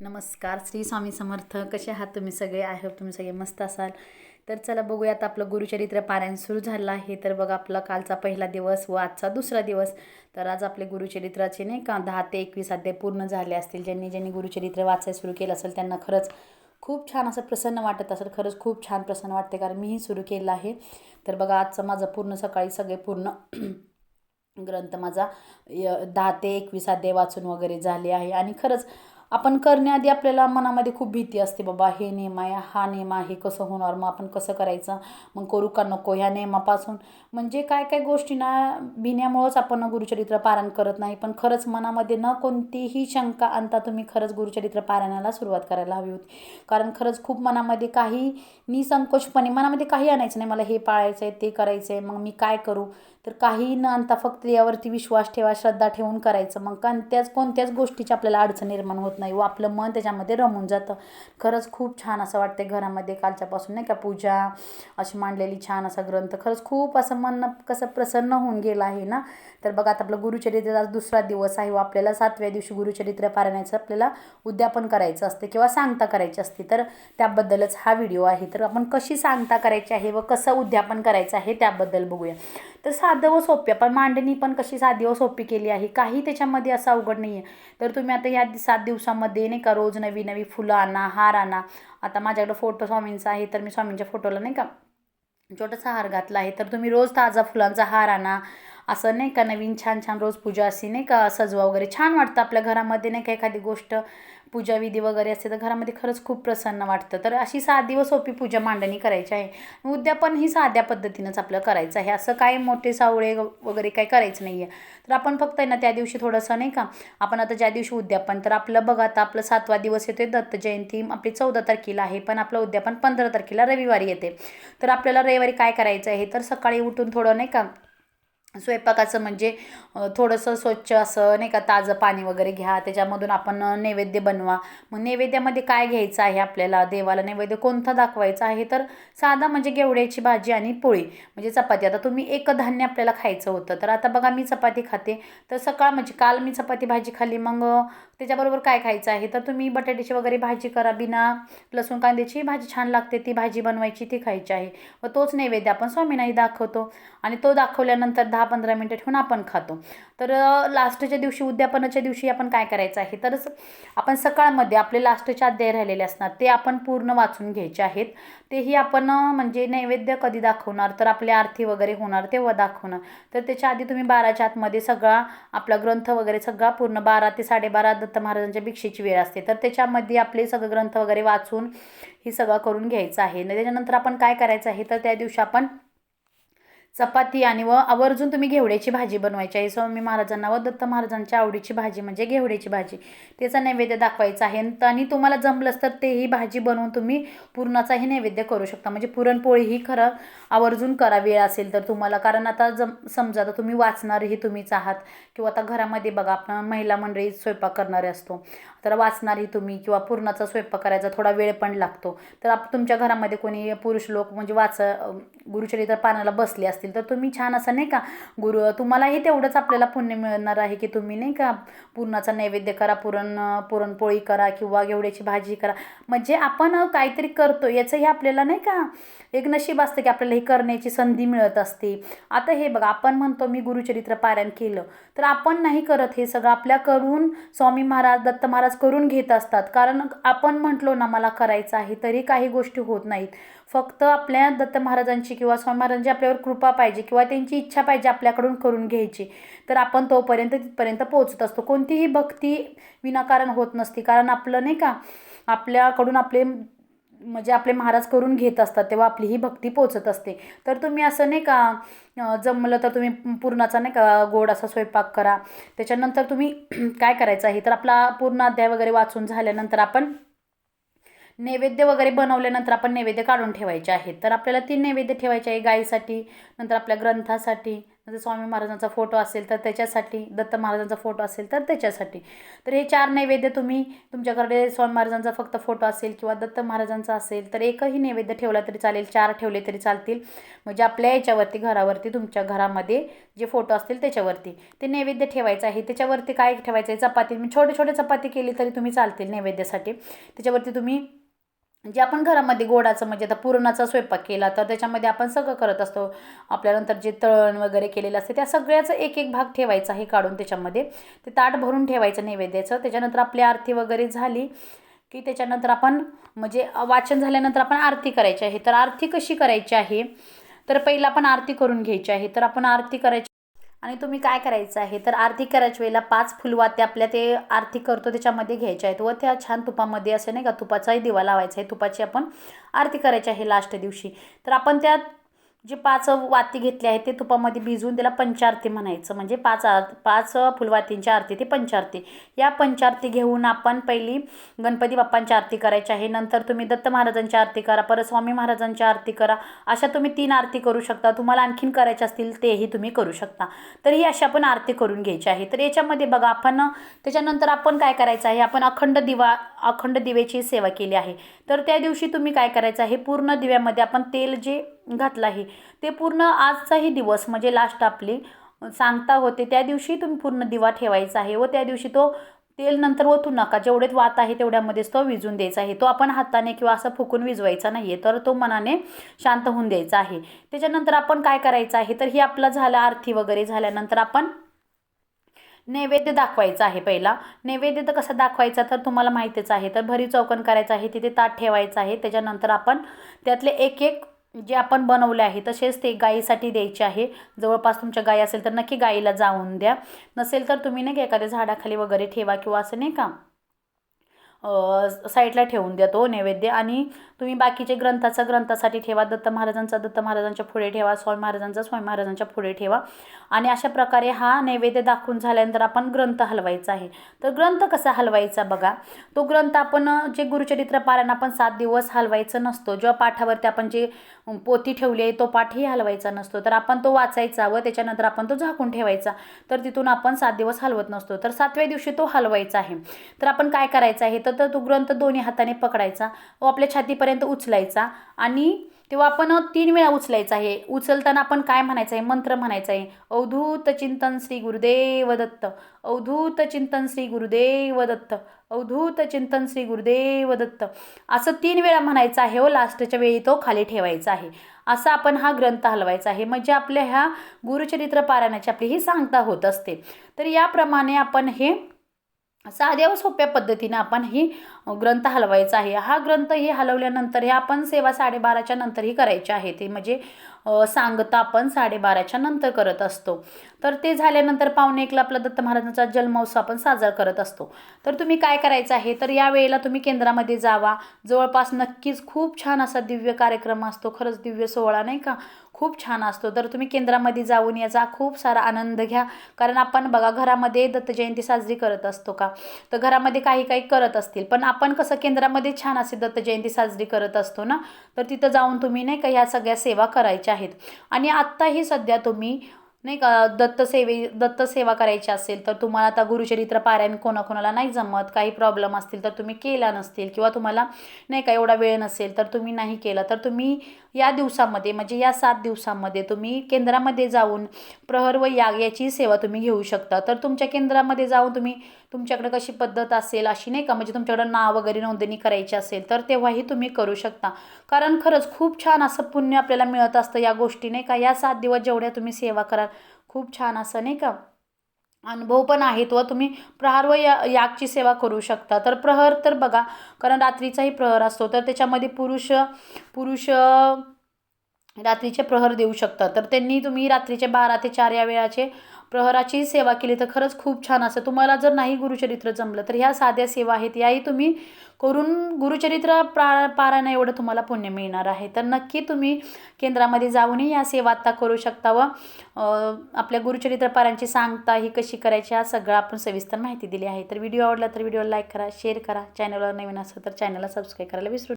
नमस्कार श्री स्वामी समर्थ. कसे आहात तुम्ही सगळे? आहे तुम्ही सगळे मस्त असाल. तर चला बघूयात आपलं गुरुचरित्र पारायण सुरू झालं आहे. तर बघा आपला कालचा पहिला दिवस व आजचा दुसरा दिवस. तर आज आपले गुरुचरित्राचे नाही का दहा ते एकवीस अध्याय पूर्ण झाले असतील. ज्यांनी ज्यांनी गुरुचरित्र वाचायला सुरू केलं असेल त्यांना खरंच खूप छान असं प्रसन्न वाटत असेल. खरंच खूप छान प्रसन्न वाटते कारण मीही सुरू केलं आहे. तर बघा आजचं माझं पूर्ण सकाळी सगळे पूर्ण ग्रंथ माझा य दहा ते एकवीस अध्याय वाचून वगैरे झाले आहे. आणि खरंच आपण करण्याआधी आपल्याला मनामध्ये खूप भीती असते बाबा हे नियम आहे हा नियम आहे कसं होणार? मग आपण कसं करायचं? मग करू का नको? ह्या नियमापासून म्हणजे काय काय गोष्टींना भिण्यामुळंच आपण गुरुचरित्र पारायण करत नाही पण खरंच मनामध्ये न कोणतीही शंका आणता तुम्ही खरंच गुरुचरित्र पारायणाला सुरुवात करायला हवी होती. कारण खरंच खूप मनामध्ये काही निसंकोचपणे मनामध्ये काही आणायचं नाही मला हे पाळायचं आहे ते करायचं आहे मग मी काय करू? तर काही न आणता फक्त यावरती विश्वास ठेवा श्रद्धा ठेवून करायचं. मग कोणत्याच कोणत्याच गोष्टीची आपल्याला अडचण निर्माण होत नाही. व आपलं मन त्याच्यामध्ये रमून जातं. खरंच खूप छान असं वाटते घरामध्ये कालच्यापासून नाही का पूजा अशी मांडलेली छान असा ग्रंथ. खरंच खूप असं मन कसं प्रसन्न होऊन गेलं आहे ना. तर बघा आता आपलं गुरुचरित्र आज दुसरा दिवस आहे. व आपल्याला सातव्या दिवशी गुरुचरित्र पारायणाचं आपल्याला उद्यापन करायचं असते किंवा सांगता करायची असते. तर त्याबद्दलच हा व्हिडिओ आहे. तर आपण कशी सांगता करायची आहे व कसं उद्यापन करायचं आहे त्याबद्दल बघूया. तर साधं व सोपी पण मांडणी पण कशी साधी व सोपी केली आहे. काही त्याच्यामध्ये असं अवघड नाही आहे तर तुम्ही आता या सात दिवसामध्ये नाही का रोज नवी नवी फुलं आणा हार आणा. आता माझ्याकडं फोटो स्वामींचा आहे तर मी स्वामींच्या फोटोला नाही का छोटासा हार घातला आहे. तर तुम्ही रोज ताजा फुलांचा हार आणा. असं नाही का नवीन छान छान रोज पूजा अशी नाही का सजवा वगैरे. छान वाटतं आपल्या घरामध्ये नाही का एखादी गोष्ट पूजाविधी वगैरे असते तर घरामध्ये खरंच खूप प्रसन्न वाटतं. तर अशी साधी व सोपी पूजा मांडणी करायची आहे. उद्यापन ही साध्या पद्धतीनंच आपलं करायचं आहे. असं काय मोठे सावळे वगैरे काही करायचं नाही आहे तर आपण फक्त आहे ना त्या दिवशी थोडंसं नाही का आपण आता ज्या दिवशी उद्यापन तर आपलं बघा आता आपलं सातवा दिवस येतो दत्त जयंती आपली चौदा तारखेला आहे पण आपलं उद्यापन पंधरा तारखेला रविवारी येते. तर आपल्याला रविवारी काय करायचं आहे? तर सकाळी उठून थोडं नाही का स्वयंपाकाचं म्हणजे थोडंसं स्वच्छ असं नाही का ताजं पाणी वगैरे घ्या. त्याच्यामधून आपण नैवेद्य बनवा. मग नैवेद्यामध्ये काय घ्यायचं आहे आपल्याला? देवाला नैवेद्य कोणता दाखवायचा आहे? तर साधा म्हणजे गेवड्याची भाजी आणि पोळी म्हणजे चपाती. आता तुम्ही एक धान्य आपल्याला खायचं होतं तर आता बघा मी चपाती खाते. तर सकाळ म्हणजे काल मी चपाती भाजी खाल्ली. मग त्याच्याबरोबर काय खायचं आहे? तर तुम्ही बटाट्याची वगैरे भाजी करा बिना लसूण कांद्याची भाजी छान लागते ती भाजी बनवायची ती खायची आहे. व तोच नैवेद्य आपण स्वामीनाही दाखवतो आणि तो दाखवल्यानंतर दहा पंधरा मिनटं ठेवून आपण खातो. तर लास्टच्या दिवशी उद्यापनाच्या दिवशी आपण काय करायचं आहे? तर आपण सकाळमध्ये आपले लास्टचे अध्याय राहिलेले असणार ते आपण पूर्ण वाचून घ्यायचे आहेत. तेही आपण म्हणजे नैवेद्य कधी दाखवणार तर आपली आरती वगैरे होणार तेव्हा दाखवणार. तर त्याच्या आधी तुम्ही बाराच्या आतमध्ये सगळा आपला ग्रंथ वगैरे सगळा पूर्ण बारा ते साडेबारा दत्त महाराजांच्या भिक्षेची वेळ असते तर त्याच्यामध्ये आपले सगळं ग्रंथ वगैरे वाचून ही सगळं करून घ्यायचं आहे. त्याच्यानंतर आपण काय करायचं आहे तर त्या दिवशी आपण चपाती आणि व आवर्जून तुम्ही घेवड्याची भाजी बनवायची आहे. स्वामी महाराजांना व दत्त महाराजांच्या आवडीची भाजी म्हणजे घेवड्याची भाजी. त्याचा नैवेद्य दाखवायचा आहे. आणि तुम्हाला जमलंच तर तेही भाजी बनवून तुम्ही पुरणाचाही नैवेद्य करू शकता. म्हणजे पुरणपोळीही खरं आवर्जून करा वेळ असेल तर तुम्हाला. कारण आता जम समजा आता तुम्ही वाचणारही तुम्हीच आहात. किंवा आता घरामध्ये बघा आपण महिला मंडळी स्वयंपाक करणारे असतो. तर वाचणारी तुम्ही किंवा पूर्णाचा स्वयंपाक करायचा थोडा वेळ पण लागतो. तर आप तुमच्या घरामध्ये कोणी पुरुष लोक म्हणजे वाच गुरुचरित्र पानाला बसले असतील तर तुम्ही छान असं नाही का गुरु तुम्हालाही तेवढंच आपल्याला पुण्य मिळणार आहे की तुम्ही नाही का पूर्णाचा नैवेद्य करा पुरण पुरणपोळी करा किंवा घेवड्याची भाजी करा. म्हणजे आपण काहीतरी करतो याचंही आपल्याला नाही का एक नशीब असतं की आपल्याला हे करण्याची संधी मिळत असते. आता हे बघा आपण म्हणतो मी गुरुचरित्र पारायण केलं तर आपण नाही करत हे सगळं. आपल्याकडून स्वामी महाराज दत्त महाराज करून घेत असतात. कारण आपण म्हटलो ना मला करायचं आहे तरी काही गोष्टी होत नाहीत. फक्त आपल्या दत्त महाराजांची किंवा स्वामी महाराजांची आपल्यावर कृपा पाहिजे किंवा त्यांची इच्छा पाहिजे आपल्याकडून करून घ्यायची. तर आपण तोपर्यंत तिथपर्यंत पोहोचत असतो. कोणतीही भक्ती विनाकारण होत नसते. कारण आपलं नाही का आपल्याकडून आपले म्हणजे आपले महाराज करून घेत असतात तेव्हा आपली ही भक्ती पोचत असते. तर तुम्ही असं नाही का जमलं तर तुम्ही पूर्णाचा नाही का गोड असा स्वयंपाक करा. त्याच्यानंतर तुम्ही काय करायचं आहे? तर आपला पूर्ण अध्याय वगैरे वाचून झाल्यानंतर आपण नैवेद्य वगैरे बनवल्यानंतर आपण नैवेद्य काढून ठेवायचे आहेत. तर आपल्याला तीन नैवेद्य ठेवायचे आहे गाईसाठी नंतर आपल्या ग्रंथासाठी जर स्वामी महाराजांचा फोटो असेल तर त्याच्यासाठी दत्त महाराजांचा फोटो असेल तर त्याच्यासाठी. तर हे चार नैवेद्य तुम्ही तुमच्याकडे स्वामी महाराजांचा फक्त फोटो असेल किंवा दत्त महाराजांचा असेल तर एकही नैवेद्य ठेवला तरी चालेल चार ठेवले तरी चालतील. म्हणजे आपल्या याच्यावरती घरावरती तुमच्या घरामध्ये जे फोटो असतील त्याच्यावरती. ते नैवेद्य ठेवायचं आहे. त्याच्यावरती काय ठेवायचं आहे? चपाती. मी छोटे छोटे चपाती केली तरी तुम्ही चालतील नैवेद्यासाठी. त्याच्यावरती तुम्ही जे आपण घरामध्ये गोडाचं म्हणजे आता पुरणाचा स्वयंपाक केला तर त्याच्यामध्ये आपण सगळं करत असतो. आपल्यानंतर जे तळण वगैरे केलेलं असते त्या सगळ्याचं एक एक भाग ठेवायचा हे काढून त्याच्यामध्ये. ते ताट भरून ठेवायचं नैवेद्याचं. त्याच्यानंतर आपली आरती वगैरे झाली की त्याच्यानंतर आपण म्हणजे वाचन झाल्यानंतर आपण आरती करायची आहे. तर आरती कशी करायची आहे? तर पहिलं आपण आरती करून घ्यायची आहे. तर आपण आरती करायची आणि तुम्ही काय करायचं आहे? तर आरती करायच्या वेळेला पाच फुलवाते आपल्या ते आरती करतो त्याच्यामध्ये घ्यायच्या आहेत. व त्या छान तुपामध्ये असं नाही का तुपाचाही दिवा लावायचा आहे. तुपाची आपण आरती करायची आहे लास्ट दिवशी. तर आपण त्या जे पाच वाती घेतले आहेत ते तुपामध्ये भिजवून त्याला पंचारती म्हणायचं. म्हणजे पाच आर पाच फुलवातींची आरती ते पंचारती. या पंचारती घेऊन आपण पहिली गणपती बाप्पांची आरती करायची आहे. नंतर तुम्ही दत्त महाराजांची आरती करा परत स्वामी महाराजांची आरती करा. अशा तुम्ही तीन आरती करू शकता. तुम्हाला आणखीन करायचे असतील तेही तुम्ही करू शकता. तर ही अशा आपण आरती करून घ्यायची आहे. तर याच्यामध्ये बघा आपण त्याच्यानंतर आपण काय करायचं आहे? आपण अखंड दिवा अखंड दिवेची सेवा केली आहे. तर त्या दिवशी तुम्ही काय करायचं आहे? पूर्ण दिव्यामध्ये आपण तेल जे घातलं आहे ते पूर्ण आजचाही दिवस म्हणजे लास्ट आपली सांगता होते. त्या दिवशी तुम्ही पूर्ण दिवा ठेवायचा आहे व त्या दिवशी तो तेल नंतर ओतू नका. जेवढेच वात आहे तेवढ्यामध्येच तो विजून द्यायचा आहे. तो आपण हाताने किंवा असं फुकून विजवायचा नाही आहे तर तो मनाने शांत होऊन द्यायचा आहे. त्याच्यानंतर आपण काय करायचं आहे? तर ही आपलं झालं आरती वगैरे झाल्यानंतर आपण नैवेद्य दाखवायचा आहे पहिला. नैवेद्य तर कसा दाखवायचा तर तुम्हाला माहितीच आहे. तर भरी चौकन करायचं आहे तिथे ताट ठेवायचं आहे. त्याच्यानंतर आपण त्यातले एक एक जे आपण बनवले आहे तसेच ते गाईसाठी द्यायचे आहे. जवळपास तुमच्या गाई असेल तर नक्की गाईला जाऊन द्या. नसेल तर तुम्ही नाही का एखाद्या झाडाखाली वगैरे ठेवा किंवा असं नाही का? साईडला ठेवून द्या तो नैवेद्य आणि तुम्ही बाकीचे ग्रंथाचा ग्रंथासाठी ठेवा. दत्त महाराजांचा दत्त महाराजांच्या पुढे ठेवा स्वामी महाराजांचा स्वामी महाराजांच्या पुढे ठेवा. आणि अशा प्रकारे हा नैवेद्य दाखवून झाल्यानंतर आपण ग्रंथ हलवायचा आहे. तर ग्रंथ कसा हलवायचा बघा. तो ग्रंथ आपण जे गुरुचरित्र पारायण आपण सात दिवस हलवायचं नसतो. जेव्हा पाठावरती आपण जे पोथी ठेवली आहे तो पाठही हलवायचा नसतो. तर आपण तो वाचायचा व त्याच्यानंतर आपण तो झाकून ठेवायचा. तर तिथून आपण सात दिवस हलवत नसतो. तर सातव्या दिवशी तो हलवायचा आहे. तर आपण काय करायचं आहे? तर तर तो ग्रंथ दोन्ही हाताने पकडायचा व आपल्या छातीपर्यंत उचलायचा आणि तेव्हा आपण तीन वेळा उचलायचं आहे उचलताना आपण काय म्हणायचं आहे? मंत्र म्हणायचं आहे. अवधूत चिंतन श्री गुरुदेव दत्त अवधूत चिंतन श्री गुरुदेव दत्त अवधूत चिंतन श्री गुरुदेव दत्त असं तीन वेळा म्हणायचं आहे व लास्टच्या वेळी तो खाली ठेवायचा आहे. असा आपण हा ग्रंथ हलवायचा आहे. म्हणजे आपल्या ह्या गुरुचरित्र पारायणाची आपली ही सांगता होत असते. तर याप्रमाणे आपण हे साध्या व सोप्या पद्धतीने आपण ही ग्रंथ हलवायचा आहे. हा ग्रंथ ही हलवल्यानंतर हे आपण सेवा साडेबाराच्या नंतरही करायची आहे. ते म्हणजे सांगता आपण साडेबाराच्या नंतर करत असतो. तर ते झाल्यानंतर पावणे एकला आपला दत्त महाराजांचा जन्मोत्सव आपण साजरा करत असतो. तर तुम्ही काय करायचं आहे? तर या वेळेला तुम्ही केंद्रामध्ये जावा. जवळपास नक्कीच खूप छान असा दिव्य कार्यक्रम असतो. खरंच दिव्य सोहळा नाही का? खूप छान असतो. तर तुम्ही केंद्रामध्ये जाऊन याचा खूप सारा आनंद घ्या. कारण आपण बघा घरामध्ये दत्तजयंती साजरी करत असतो का? तर घरामध्ये काही काही करत असतील. पण आपण कसं केंद्रामध्ये छान असे दत्तजयंती साजरी करत असतो ना? तर तिथं जाऊन तुम्ही नाही का ह्या सगळ्या सेवा करायच्या. आहेत. आणि आत्ताही सध्या तुम्ही नाही का दत्तसेवे दत्तसेवा दत्त सेवा करायची असेल तर तुम्हाला आता गुरुचरित्र पारायण कोणाकोणाला नाही जमत काही प्रॉब्लेम असतील तर तुम्ही केला नसतील किंवा तुम्हाला नाही का एवढा वेळ नसेल तर तुम्ही नाही केला तर तुम्ही या दिवसामध्ये म्हणजे या सात दिवसामध्ये तुम्ही केंद्रामध्ये जाऊन प्रहर व याग याची सेवा तुम्ही घेऊ शकता. तर तुमच्या केंद्रामध्ये जाऊन तुम्ही तुमच्याकडे कशी पद्धत असेल अशी नाही का? म्हणजे तुमच्याकडं नाव वगैरे नोंदणी करायची असेल तर तेव्हाही तुम्ही करू शकता. कारण खरंच खूप छान असं पुण्य आपल्याला मिळत असतं या गोष्टी नाही का? या सात दिवस जेवढ्या तुम्ही सेवा कराल खूप छान असं नाही का? अनुभव पण आहेत व तुम्ही प्रहार व या यागची सेवा करू शकता. तर प्रहर तर बघा कारण रात्रीचाही प्रहर असतो तर त्याच्यामध्ये पुरुष पुरुष रात्रीचे प्रहर देऊ शकतात. तर त्यांनी तुम्ही रात्रीचे बारा ते चार या वेळाचे प्रहराची सेवा केली तर खरंच खूप छान. असं तुम्हाला जर नाही गुरुचरित्र जमलं तर ह्या साध्या सेवा आहेत. याही तुम्ही करून गुरुचरित्र प्रा पारायणा एवढं तुम्हाला पुण्य मिळणार आहे. तर नक्की तुम्ही केंद्रामध्ये जाऊनही या सेवा आत्ता करू शकता व आपल्या गुरुचरित्र पारायणची सांगता ही कशी करायची हा सगळं आपण सविस्तर माहिती दिली आहे. तर व्हिडिओ आवडला तर व्हिडिओला लाईक करा शेअर करा. चॅनलवर नवीन असं तर चॅनलला सबस्क्राईब करायला विसरू